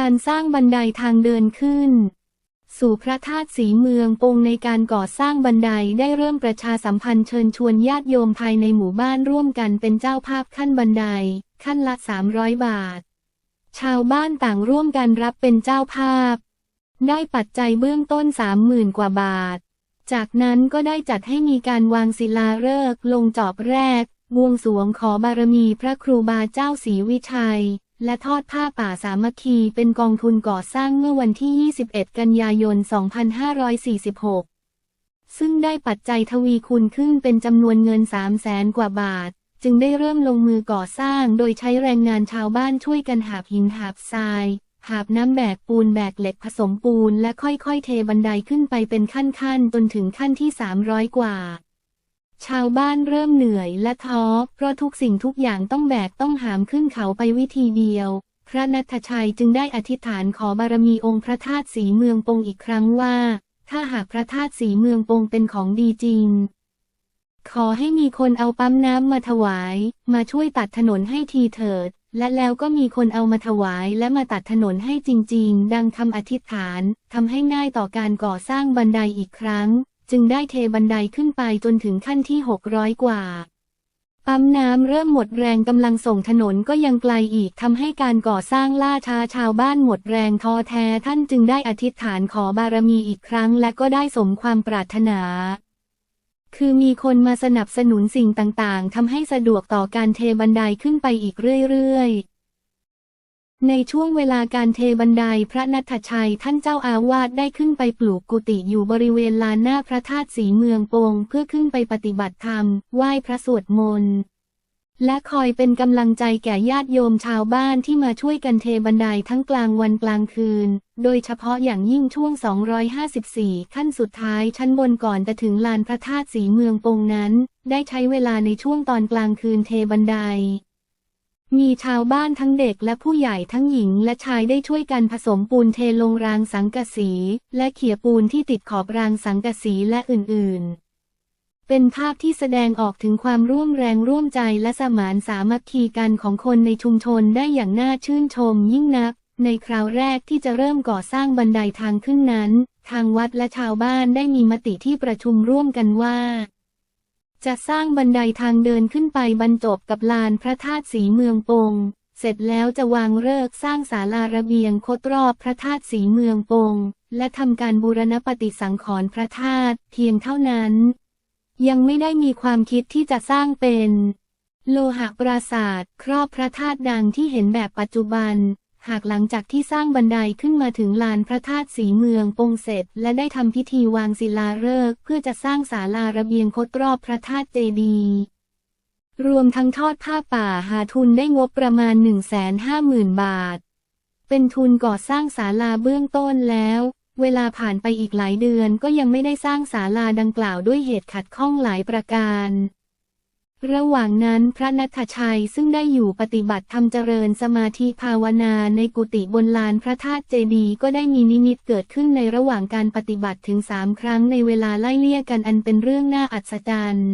การสร้างบันไดทางเดินขึ้น สู่พระธาตุสีเมืองปงในการก่อสร้างบันไดได้เริ่มประชาสัมพันธ์เชิญชวนญาติโยมภายในหมู่บ้านร่วมกันเป็นเจ้าภาพขั้นบันได ขั้นละ 300 บาท ชาวบ้านต่างร่วมกันรับเป็นเจ้าภาพ ได้ปัจจัยเบื้องต้น 30,000 กว่าบาท จากนั้นก็ได้จัดให้มีการวางศิลาฤกษ์ลงจอบแรกบวงสรวงขอบารมีพระครูบาเจ้าศรีวิชัย และทอดผ้าป่าสามัคคีเป็นกองทุนก่อสร้างเมื่อวันที่ 21 กันยายน 2546 ซึ่งได้ปัจจัยทวีคูณขึ้นเป็นจำนวนเงิน 3 0 0แสนกว่าบาท จึงได้เริ่มลงมือก่อสร้างโดยใช้แรงงานชาวบ้านช่วยกันหาบหินหาบทรายหาบน้ำแบกปูนแบกเหล็กผสมปูนและค่อยๆ เทบันไดขึ้นไปเป็นขั้นๆ จนถึงขั้นที่ 300 กว่า ชาวบ้านเริ่มเหนื่อยและท้อเพราะทุกสิ่งทุกอย่างต้องแบกต้องหามขึ้นเขาไปวิธีเดียว พระนัทชัยจึงได้อธิษฐานขอบารมีองค์พระธาตุสีเมืองปงอีกครั้งว่า ถ้าหากพระธาตุสีเมืองปงเป็นของดีจริง ขอให้มีคนเอาปั๊มน้ำมาถวาย มาช่วยตัดถนนให้ทีเถิด และแล้วก็มีคนเอามาถวายและมาตัดถนนให้จริง ๆ ดังคำอธิษฐานทำให้ง่ายต่อการก่อสร้างบันไดอีกครั้ง จึงได้เทบันไดขึ้นไปจนถึงขั้นที่ 600 กว่า ปั๊มน้ำเริ่มหมดแรงกำลังส่งถนนก็ยังไกลอีกทำให้การก่อสร้างล่าช้าชาวบ้านหมดแรงท้อแท้ท่านจึงได้อธิษฐานขอบารมีอีกครั้งและก็ได้สมความปรารถนาคือมีคนมาสนับสนุนสิ่งต่างๆ ทำให้สะดวกต่อการเทบันไดขึ้นไปอีกเรื่อย ๆ ในช่วงเวลาการเทบันไดพระนัทชัยท่านเจ้าอาวาสได้ขึ้นไปปลูกกุฏิอยู่บริเวณลานหน้าพระธาตุสีเมืองปงเพื่อขึ้นไปปฏิบัติธรรม ไหว้พระสวดมนต์และคอยเป็นกำลังใจแก่ญาติโยมชาวบ้านที่มาช่วยกันเทบันไดทั้งกลางวันกลางคืน โดยเฉพาะอย่างยิ่งช่วง 254 ขั้นสุดท้ายชั้นบนก่อนจะถึงลานพระธาตุสีเมืองปงนั้น ได้ใช้เวลาในช่วงตอนกลางคืนเทบันได มีชาวบ้านทั้งเด็กและผู้ใหญ่ทั้งหญิงและชายได้ช่วยกันผสมปูนเทลงรางสังกะสี และเขี่ยปูนที่ติดขอบรางสังกะสีและอื่นๆ เป็นภาพที่แสดงออกถึงความร่วมแรงร่วมใจและสมานสามัคคีกันของคนในชุมชนได้อย่างน่าชื่นชมยิ่งนัก ในคราวแรกที่จะเริ่มก่อสร้างบันไดทางขึ้นนั้น ทางวัดและชาวบ้านได้มีมติที่ประชุมร่วมกันว่า จะสร้างบันไดทางเดินขึ้นไปบรรจบกับลานพระธาตุสีเมืองปง เสร็จแล้วจะวางเลิกสร้างศาลาระเบียงคดรอบพระธาตุสีเมืองปง และทำการบูรณปฏิสังขรณ์พระธาตุเพียงเท่านั้น ยังไม่ได้มีความคิดที่จะสร้างเป็น โลหะปราสาทครอบพระธาตุดังที่เห็นแบบปัจจุบัน หากหลังจากที่สร้างบันไดขึ้นมาถึงลานพระธาตุสีเมืองปงเสร็จ และได้ทำพิธีวางศิลาฤกษ์เพื่อจะสร้างศาลาระเบียงคดรอบพระธาตุเจดีย์รวมทั้งทอดผ้าป่าหาทุนได้งบประมาณ 150,000 บาท เป็นทุนก่อสร้างศาลาเบื้องต้นแล้ว เวลาผ่านไปอีกหลายเดือนก็ยังไม่ได้สร้างศาลาดังกล่าวด้วยเหตุขัดข้องหลายประการ ระหว่างนั้นพระนัทชัยซึ่งได้อยู่ปฏิบัติธรรมเจริญสมาธิภาวนาในกุฏิบนลานพระธาตุเจดีย์ก็ได้มีนิมิตเกิดขึ้นในระหว่างการปฏิบัติถึงสามครั้งในเวลาไล่เลี่ยกันอันเป็นเรื่องน่าอัศจรรย์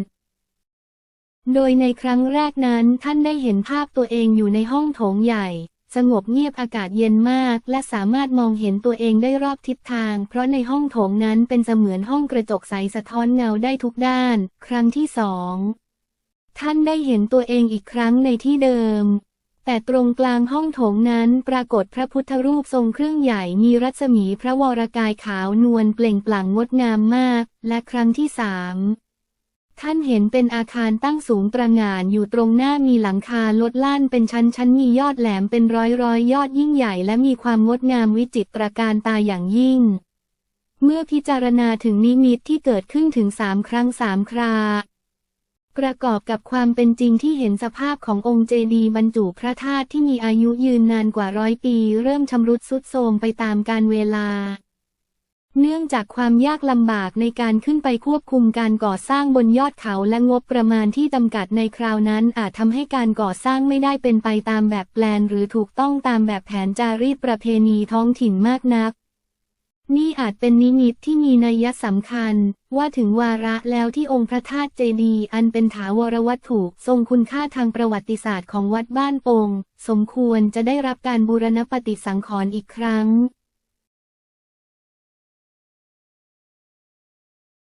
โดยในครั้งแรกนั้นท่านได้เห็นภาพตัวเองอยู่ในห้องโถงใหญ่ สงบเงียบอากาศเย็นมาก และสามารถมองเห็นตัวเองได้รอบทิศทาง เพราะในห้องโถงนั้นเป็นเสมือนห้องกระจกใสสะท้อนเงาได้ทุกด้าน ครั้งที่สอง ท่านได้เห็นตัวเองอีกครั้งในที่เดิม แต่ตรงกลางห้องโถงนั้นปรากฏพระพุทธรูปทรงเครื่องใหญ่มีรัศมีพระวรกายขาวนวลเปล่งปลั่งงดงามมาก และครั้งที่สามท่านเห็นเป็นอาคารตั้งสูงตระงานอยู่ตรงหน้ามีหลังคาลดล่านเป็นชั้นชั้นมียอดแหลมเป็นร้อยร้อยยอดยิ่งใหญ่และมีความงดงามวิจิตรการตาอย่างยิ่ง เมื่อพิจารณาถึงนิมิตที่เกิดขึ้นถึงสามครั้งสามครา ประกอบกับความเป็นจริงที่เห็นสภาพขององค์เจดีย์บรรจุพระธาตุที่มีอายุยืนนานกว่าร้อยปี เริ่มชำรุดทรุดโทรมไปตามกาลเวลา เนื่องจากความยากลำบากในการขึ้นไปควบคุมการก่อสร้างบนยอดเขาและงบประมาณที่จำกัดในคราวนั้นอาจทำให้การก่อสร้างไม่ได้เป็นไปตามแบบแปลน หรือถูกต้องตามแบบแผนจารีตประเพณีท้องถิ่นมากนัก นี่อาจเป็นนิมิตที่มีนัยสำคัญ ว่าถึงวาระแล้วที่องค์พระธาตุเจดีย์อันเป็นถาวรวัตถุทรงคุณค่าทางประวัติศาสตร์ของวัดบ้านโป่งสมควรจะได้รับการบูรณปฏิสังขรณ์อีกครั้ง